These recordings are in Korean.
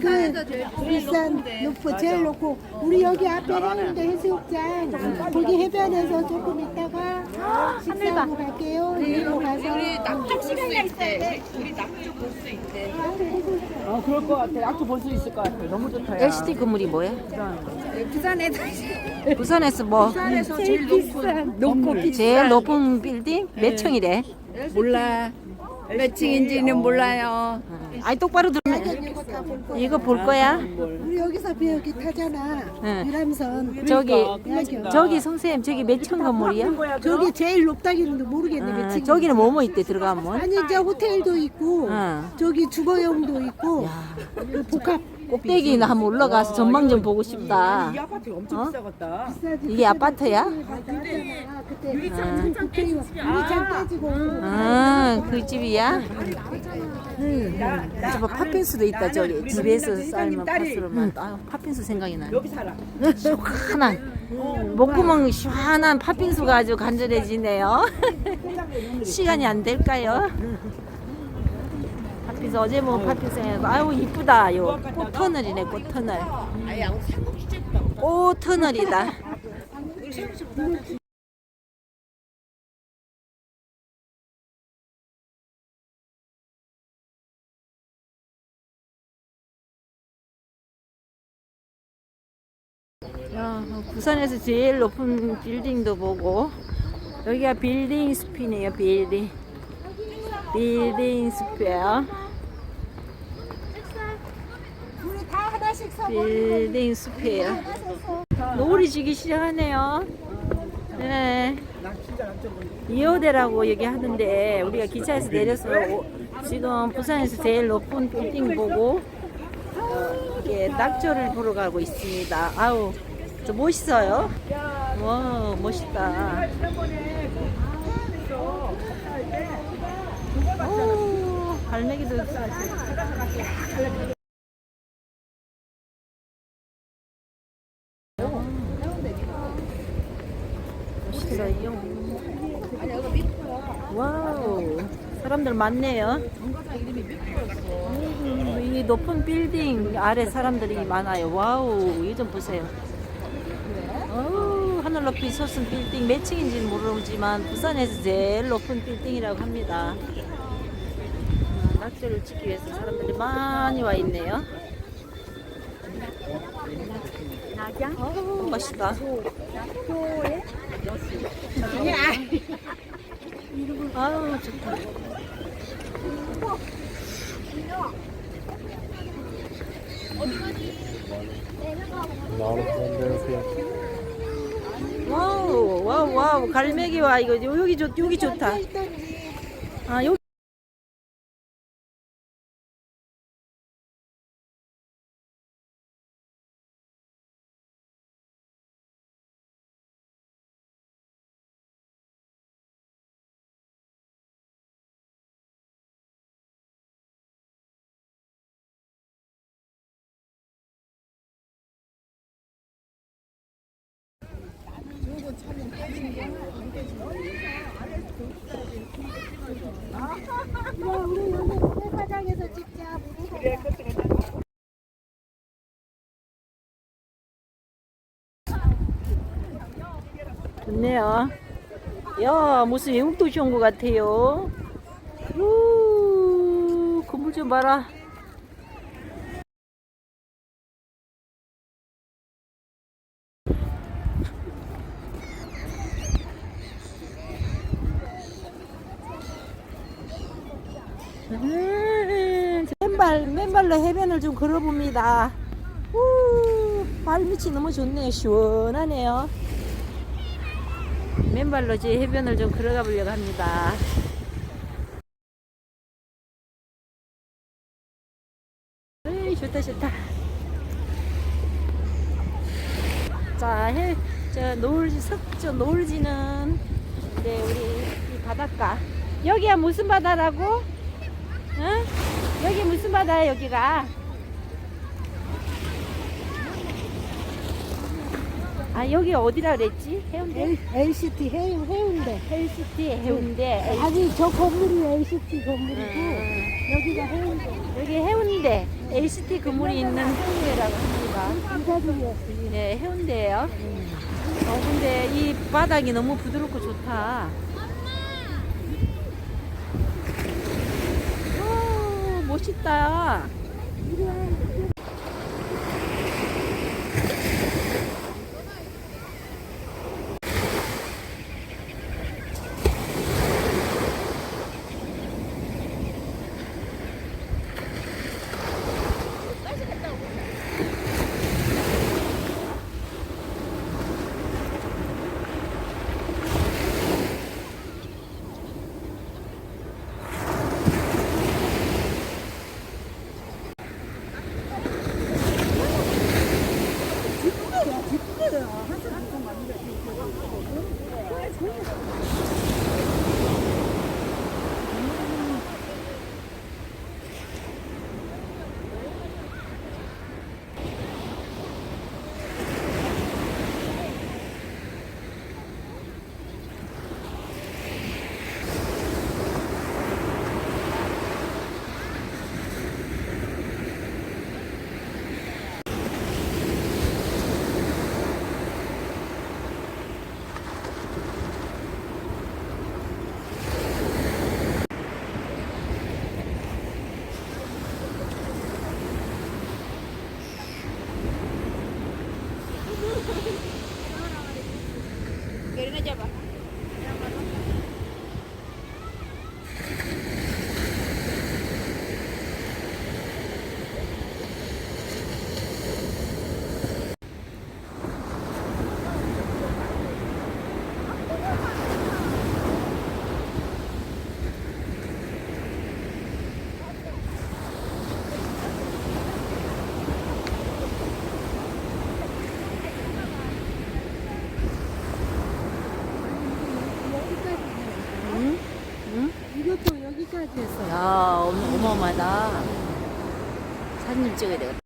그 울산 높고 제일 높고 우리 여기 앞에 해운대 해수욕장 거기 해변에서 조금 있다가 식사하고 갈게요. 이리로 가서 남쪽 시간이 있대. 우리 남쪽 볼수 있대. 어 그럴 것 같아. 악도 볼수 있을 것 같아. 너무 좋다. 야. LCD 건물이 뭐야? 부산에도 부산에서 뭐 부산에서 제일 높은 높고 제일 높은 빌딩 몇 층이래? 몰라. 몇 층인지는 몰라요. 아이 똑바로 들 이거 다볼 거야. 이거 볼 거야? 우리 여기서 비행기 타잖아. 응. 유람선. 저기 야경. 저기 선생님 저기 몇 층 건물이야? 저기 제일 높다 기는 모르겠네 몇 아, 층. 저기는 뭐뭐 있대 들어가면? 아니 이제 호텔도 있고 응. 저기 주거용도 있고 그 복합 꼭대기나 한번 올라가서 전망 좀 보고 싶다. 이 아파트 엄청 어? 비싸겠다. 이게 아파트야? 유리창 깨지고 유리창 깨지고 아, 그 집이야? 저거 팥빙수도 있다 저기 집에서 삶은 팥으로만 아, 팥빙수 생각이 나. 여기 살아. 시원한 목구멍 시원한 팥빙수가 아주 간절해지네요. 시간이 안 될까요? 팥빙수 어제 팥빙수 생각나고 아유 이쁘다 요 꽃터널이네 꽃터널. 꽃터널이다. 야, 부산에서 제일 높은 빌딩도 보고 여기가 빌딩 숲이네요 빌딩 빌딩 숲이에요 우리 다 하나씩 사 빌딩 숲이에요. 노을이 지기 시작하네요. 네. 이호대라고 여기 하는데 우리가 기차에서 내려서 오- 지금 부산에서 제일 높은 빌딩 보고 어, 이게 낙조를 보러 가고 있습니다. 아우 저 멋있어요. 와 멋있다. 오, 갈매기도 멋있어요. 와우, 사람들 많네요. 음, 이 높은 빌딩 아래 사람들이 많아요. 와우, 이 좀 보세요. 어우, 하늘 높이 솟은 빌딩 몇 층인지는 모르지만 부산에서 제일 높은 빌딩이라고 합니다. 아, 낙조를 찍기 위해서 사람들이 많이 와 있네요. 어우, 멋있다. 아유, 좋다. 와우, 와우, 와우, 갈매기와 이거 여기 좋, 여기 좋다. 아, 여기. 좋네요. 야, 무슨 외국 도시 온 것 같아요. 우, 건물 좀 봐라. 음, 맨발, 맨발로 해변을 좀 걸어봅니다. 우, 발밑이 너무 좋네요. 시원하네요. 맨발로 제 해변을 좀 걸어가 보려고 합니다. 에이, 좋다, 좋다. 자, 해, 저 노을, 석저 노을 지는, 네, 우리 이 바닷가. 여기야 무슨 바다라고? 무슨 바다야, 여기가? 아 여기 어디라 그랬지? 해운대? LCT 해운, 해운대. 헬스티 해운대. 아니 저 건물이 LCT 건물이고 음. 여기가 해운대. 여기 해운대 LCT 건물이 있는 해운대라고 합니다. 부자들이었어요. 네, 해운대예요. 어, 근데 이 바닥이 너무 부드럽고 좋다. 오, 멋있다. 사진 좀 찍어야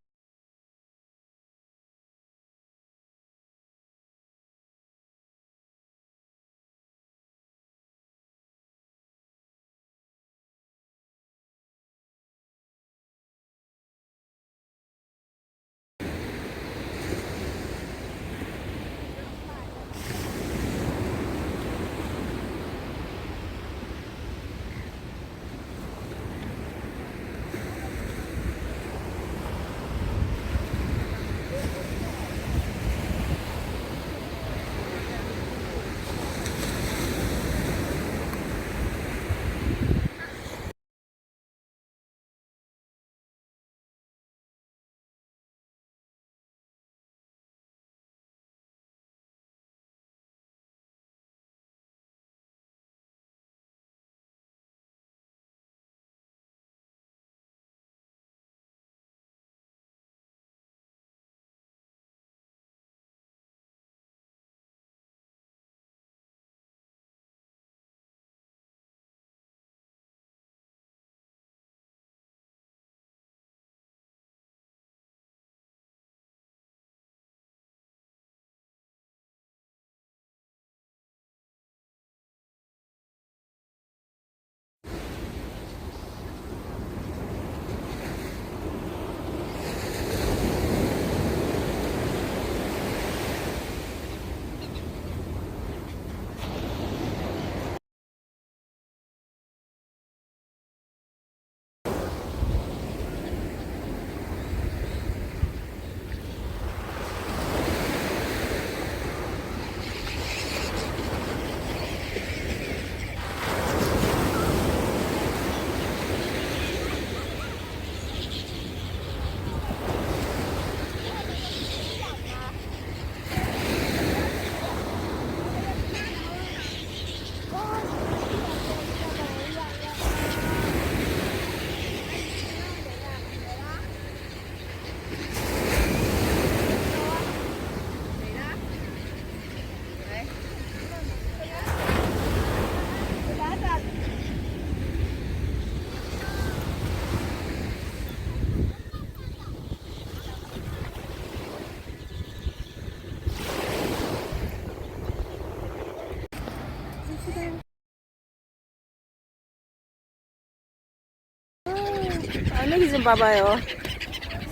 되겠다. 봐봐요.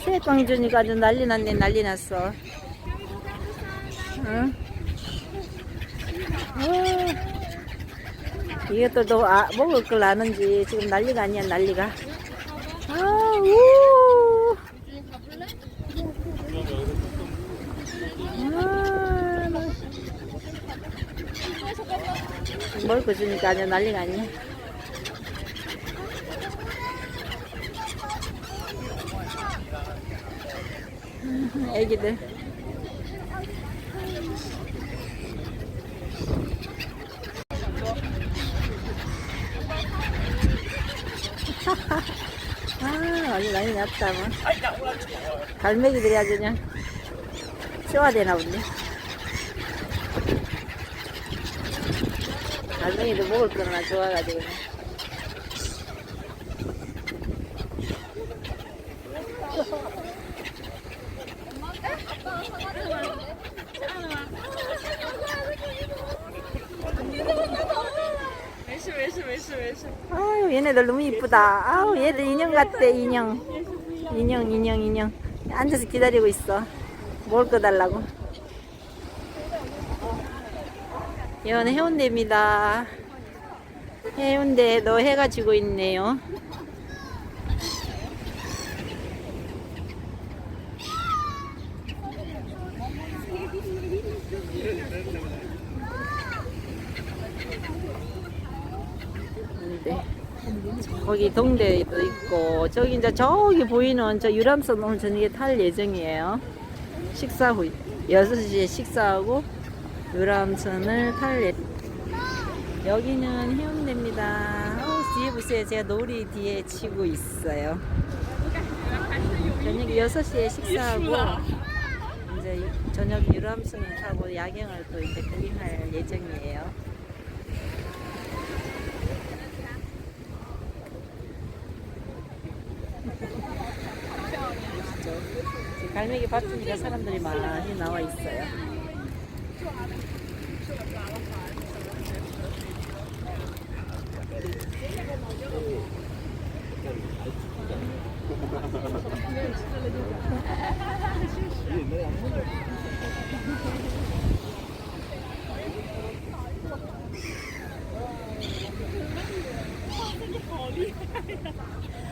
새광준이가 아주 난리 났네, 난리 났어. 응? 어. 이것도 너 아, 먹을 걸 아는지 지금 난리가 아니야, 난리가. 아, 우! 아, 나- 먹을 거 주니까 아주 난리가 아니야. 애기들. 아, 아주 난리 났다, 뭐. 갈매기들이 아주 그냥 쇼화되나 보네. 갈매기도 먹을 거나 좋아가지고. 그냥. 매실 매실 매실 매실. 아유 얘네들 너무 이쁘다. 아우 얘들 인형 같대 인형. 인형 인형 인형. 앉아서 기다리고 있어. 먹을 거 달라고. 이건 해운대입니다. 해운대에도 해가 지고 있네요. 네. 거기 동대도 있고 저기 이제 저기 보이는 저 유람선 오늘 저녁에 탈 예정이에요. 식사 후 6시에 식사하고 유람선을 탈 예. 여기는 해운대입니다. 어, 뒤에 보세요. 제가 놀이 뒤에 치고 있어요. 저녁에 6시에 식사하고 이제 저녁 유람선을 타고 야경을 또 이제 구경할 예정이에요. 갈매기 밭이니까 사람들이 많이 나와 있어요.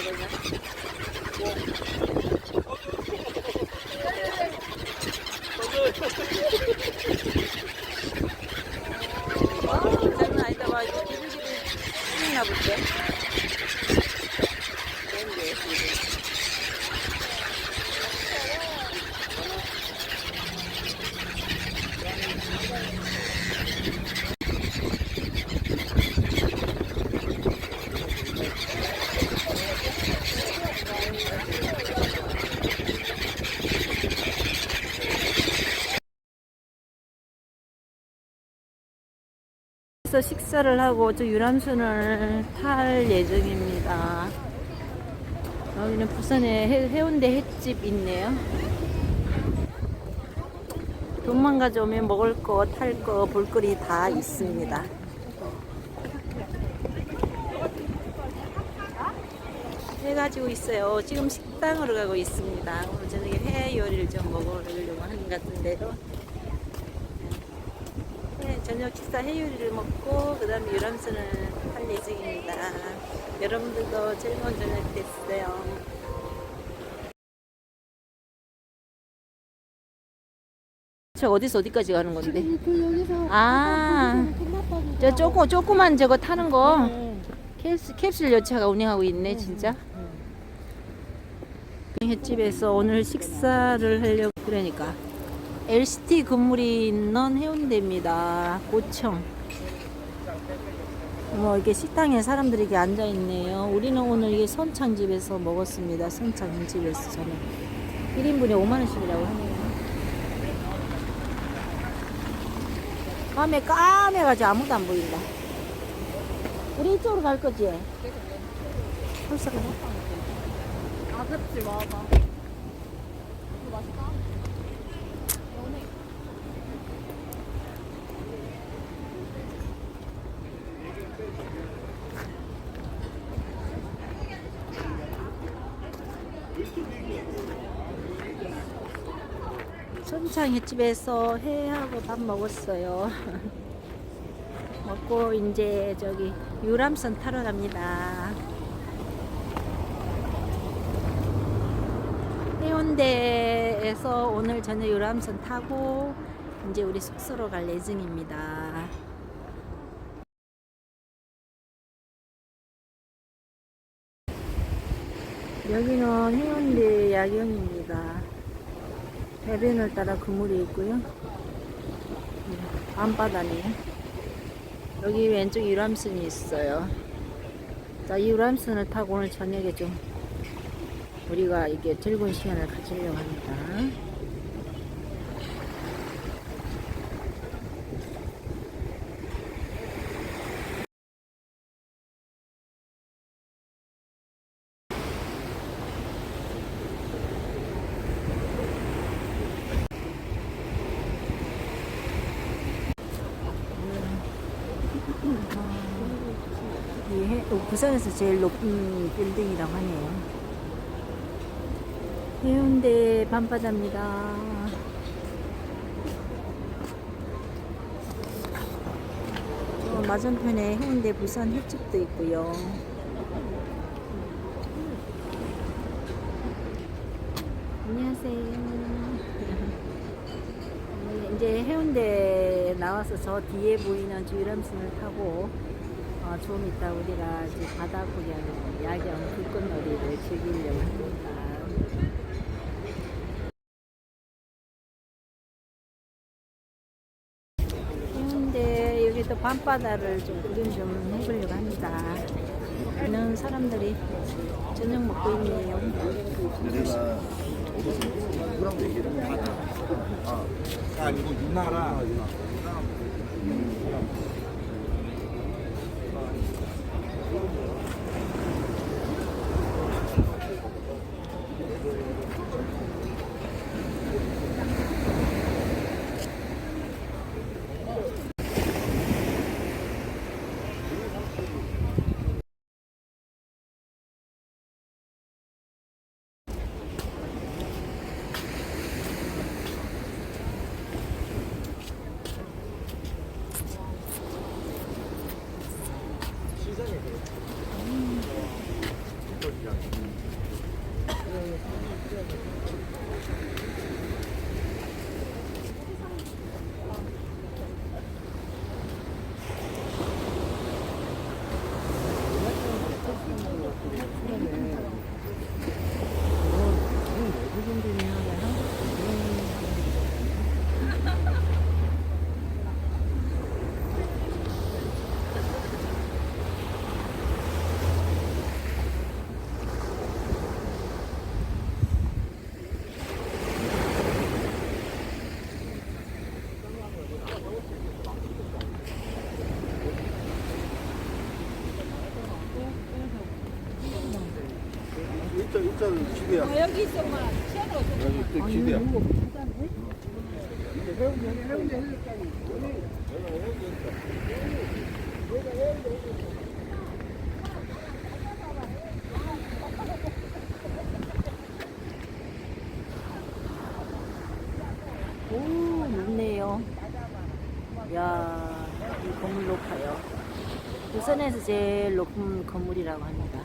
어디로 가거냐? 어, 장난 아니다. 봐. 이거 비둘기들 신나 볼게. 그래서 식사를 하고 저 유람선을 탈 예정입니다. 여기는 부산에 해, 해운대 횟집 있네요. 돈만 가져오면 먹을 거, 탈 거, 볼거리 다 있습니다. 해 가지고 있어요. 지금 식당으로 가고 있습니다. 오늘 저녁에 회 요리를 좀 먹으려고 하는 것 같은데요. 네, 저녁 식사 해요리를 먹고 그 다음에 유람선을 탈 예정입니다. 여러분들도 즐거운 저녁 됐어요. 저 어디서 어디까지 가는 건데? 그 여기서 아. 저 조금 조그만 저거 타는 거 캡슐, 캡슐 열차가 운행하고 있네 진짜. 횟집에서 오늘 식사를 하려고 그러니까 LCT 건물이 있는 해운대입니다. 고청. 뭐 이렇게 식당에 사람들이 이렇게 앉아 있네요. 우리는 오늘 이게 선창집에서 먹었습니다. 선창집에서 저는 1인분에 5만 원씩이라고 하네요. 밤에 까매가지고 아무도 안 보인다. 우리 이쪽으로 갈 거지? 벌써 가나? 아그치 맞아. 선창 횟집에서 회하고 밥 먹었어요. 먹고 이제 저기 유람선 타러 갑니다. 해운대에서 오늘 저녁 유람선 타고 이제 우리 숙소로 갈 예정입니다. 여기는 해운대 야경입니다. 해변을 따라 그물이 있고요. 네, 밤바다네요. 여기 왼쪽 유람선이 있어요. 자, 이 유람선을 타고 오늘 저녁에 좀 우리가 이게 즐거운 시간을 가지려고 합니다. 이 해- 어, 부산에서 제일 높은 빌딩이라고 하네요. 해운대 밤바다입니다. 어, 맞은편에 해운대 부산 횟집도 있고요. 안녕하세요. 네, 이제 해운대 나와서 저 뒤에 보이는 주유람선을 타고 어, 좀 이따 우리가 이제 바다 구경, 야경, 불꽃놀이를 즐기려고 합니다. 해운대 여기 또 밤바다를 좀 구경 좀 해보려고 합니다. 많은 사람들이 저녁 먹고 있네요. 아니고 누나라 일자 일자는 집이야. 여기 있어 마. 여기 집이야. 오, 높네요. 야, 이 건물 높아요. 부산에서 제일 높은 건물이라고 합니다.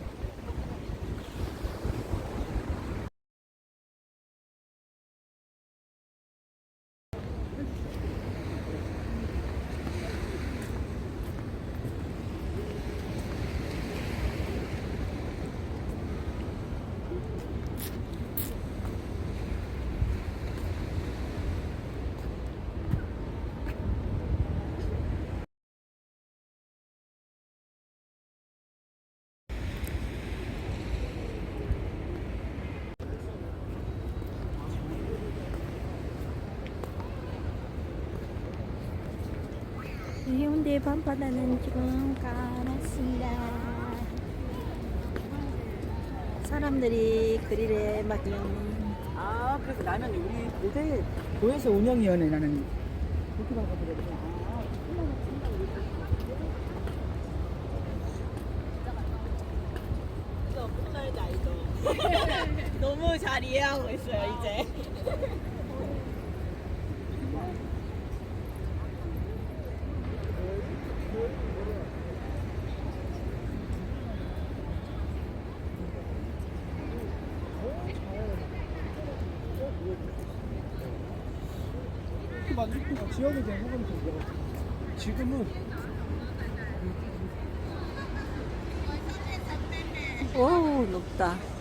해운대 밤바다는 지금 까맣습니다. 사람들이 그릴에 막아 그래서 나는 우리 고대 도에서 운영위원회 나는 그렇게 받아들였구나. 너무 잘 이해하고 있어요 이제. 맞으니까 지역에 대한 호감이 좀 들어. 지금은 오 높다.